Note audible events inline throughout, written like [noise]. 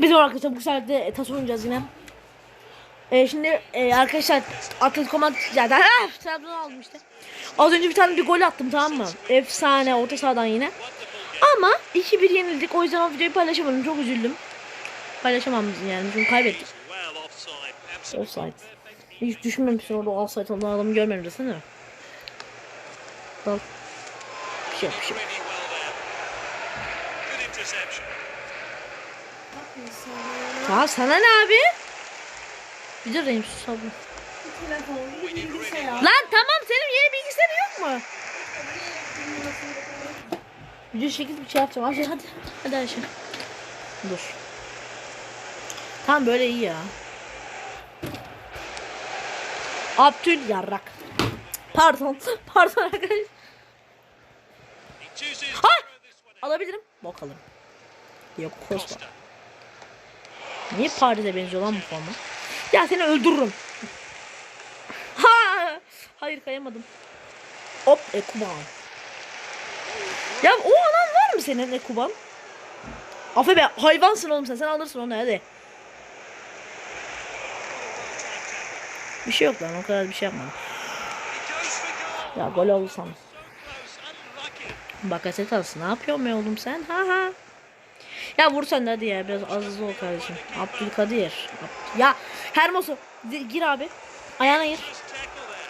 Bizim arkadaşlar bu de tas oynayacağız yine. Ee, şimdi e, arkadaşlar Atletico Madrid zaten [laughs] ah, Trabzon aldım işte. Az önce bir tane bir gol attım tamam mı? Efsane orta sahadan yine. Ama 2-1 yenildik o yüzden o videoyu paylaşamadım çok üzüldüm. Paylaşamamışım yani çünkü kaybettik. Offside. Hiç düşünmemişsin orada offside olan adamı görmedim desene. Dal. Bir şey yok bir şey yok. Ya sana ne abi? Bir de Reim sus abi. Lan tamam senin yeni bilgisayarın yok mu? Video şekil bir şey yapacağım. Hadi hadi. Hadi Ayşe. Dur. Tamam böyle iyi ya. Abdül yarrak. Pardon. [laughs] Pardon arkadaşlar. Ha! Alabilirim. Bok alırım. Yok Costa. Niye Paris'e benziyor lan bu forma? Ya seni öldürürüm. Ha! Hayır kayamadım. Hop Ekuban. Ya o anan var mı senin Ekuban? Afe be hayvansın oğlum sen. Sen alırsın onu hadi. Bir şey yok lan o kadar bir şey yapmadım. Ya gol. Unlucky. Bakaset alsın. Ne yapıyorsun be oğlum sen? Ha ha. Ya vur sen de hadi ya biraz az hızlı ol kardeşim. Abdülkadir. Abd- Ya Hermoso gir abi. Ayağına gir.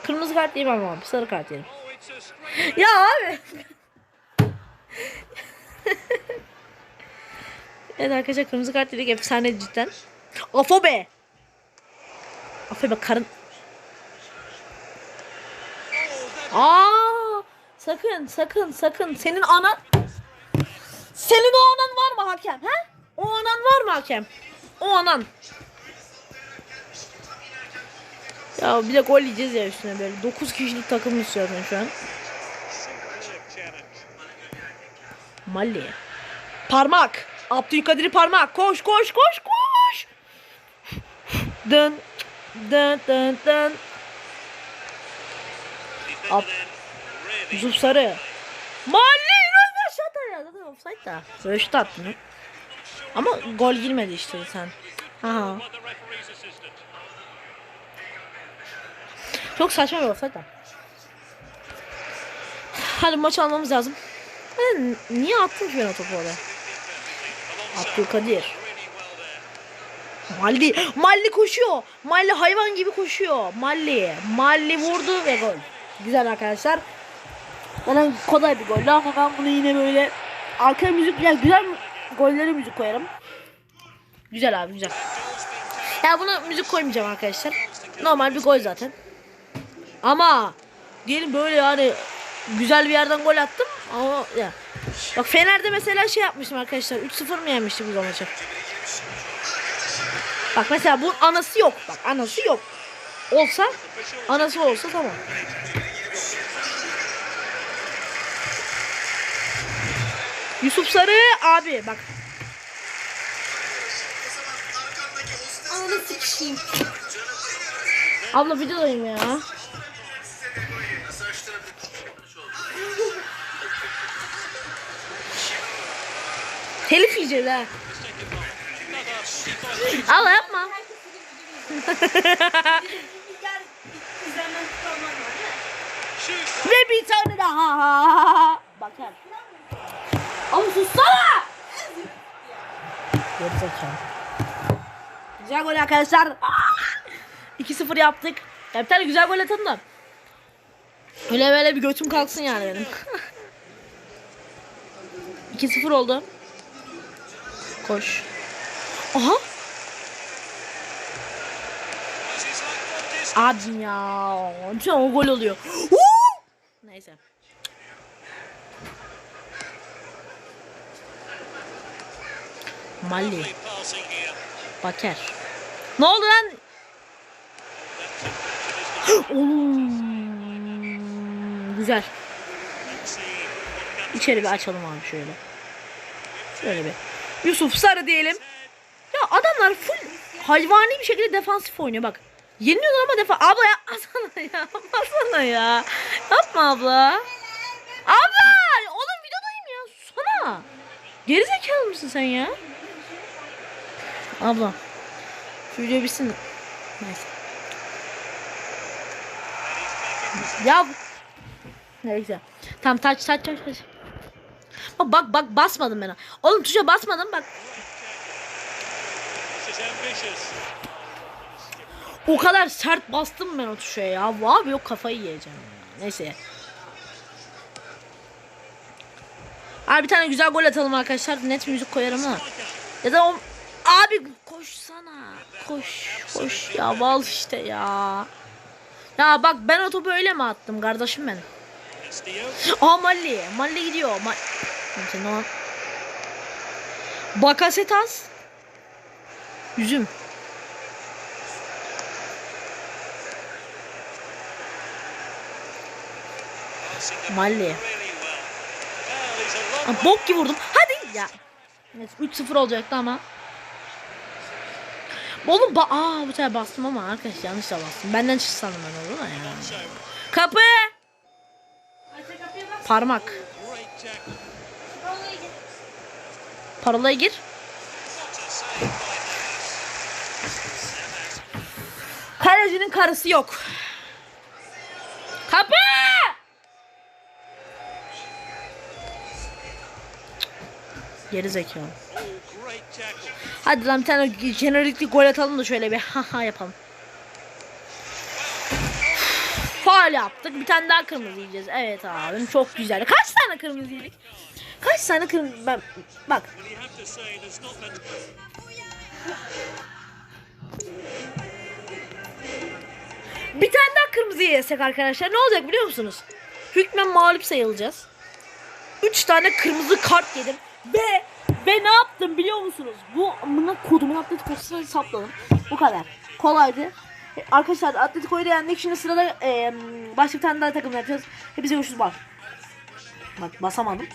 Kırmızı kart yemem abi. Sarı kart yerim. [laughs] Ya abi. [laughs] evet arkadaşlar kırmızı kart dedik efsane cidden. Afobe. Afobe karın. Aa, sakın sakın sakın senin anan senin o anan var mı hakem he? O anan var mı hakem? O anan. Ya bir de gol yiyeceğiz ya üstüne böyle. 9 kişilik takım istiyorsun şu an. Malli. Parmak. Abdülkadir parmak. Koş koş koş koş. Dön. Dön dön dön. Defender Up. then. Really. Yusuf Sarı. Malli. Offside da. Röveş de attın. Ama gol girmedi işte sen. Aha. Çok saçma bir offside da. Hadi maç almamız lazım. Ben niye attım ki ben o topu oraya? Abdülkadir. Malli, Malli koşuyor. Malli hayvan gibi koşuyor. Malli, Malli vurdu ve gol. Güzel arkadaşlar. Bana kolay bir gol ama ben bunu yine böyle arkaya müzik ya güzel gollere müzik koyarım. Güzel abi güzel. Ya buna müzik koymayacağım arkadaşlar. Normal bir gol zaten. Ama diyelim böyle yani güzel bir yerden gol attım ama ya. Bak Fener'de mesela şey yapmıştım arkadaşlar. 3-0 mı yenmiştik bu maçı? Bak mesela bu anası yok. Bak anası yok. Olsa anası olsa tamam. Yusuf Sarı abi bak. Ananı sıkışayım. Abla videodayım ya. Telif yiyeceğiz ha. Allah yapma. Ve bir tane daha. Bakar. Ama sussana. Gerizekalı. Güzel gol arkadaşlar. 2-0 yaptık. Ya bir tane güzel gol atalım da. Öyle böyle bir götüm kalksın yani benim. [laughs] 2-0 oldu. Koş. Aha. Abim ya. Şu o gol oluyor. Neyse. Malli. Baker. Ne oldu lan? [gasps] Oğlum. Güzel. İçeri bir açalım abi şöyle. Şöyle bir. Yusuf Sarı diyelim. Ya adamlar full hayvani bir şekilde defansif oynuyor bak. Yeniliyorlar ama defa... Abla yapmasana ya. Yapmasana [laughs] ya. Yapma abla. Abla! Oğlum videodayım ya. Susana. Gerizekalı mısın sen ya? Abla. Şu video bitsin. Neyse. Ya. Neyse. Tamam taç taç taç taç. Bak bak bak basmadım ben. Oğlum tuşa basmadım bak. O kadar sert bastım ben o tuşa ya. Abi yok kafayı yiyeceğim. Neyse. Abi bir tane güzel gol atalım arkadaşlar. Net müzik koyarım ama. Ya da o... Abi koşsana. Koş koş ya bal işte ya. Ya bak ben o topu öyle mi attım kardeşim ben? Aa Malli. Malli gidiyor. Ma Sen o Bakasetas. Üzüm. Malli. Aa, bok gibi vurdum. Hadi ya. Evet, 3-0 olacaktı ama. Oğlum ba Aa bu sefer bastım ama arkadaş yanlışla bastım. Benden çıktı sandım ben onu da ya. Kapı. Parmak. Parolaya gir. Kalecinin karısı yok. Kapı. Geri zekalı. Hadi lan bir tane jenerikli gol atalım da şöyle bir haha yapalım. Faal yaptık. Bir tane daha kırmızı yiyeceğiz. Evet abim çok güzel. Kaç tane kırmızı yedik? Kaç tane kırmızı... Ben... Bak. Bir tane daha kırmızı yesek arkadaşlar ne olacak biliyor musunuz? Hükmen mağlup sayılacağız. 3 tane kırmızı kart yedim. Ve ve ne yaptım biliyor musunuz? Bu amına kodumun Atletico'sunu hesapladım. Bu kadar. Kolaydı. E, Arkadaşlar Atletico'yu da yendik. Şimdi sırada e, başka bir tane daha takım yapacağız. Hepinize görüşürüz. Bak. Bak basamadım.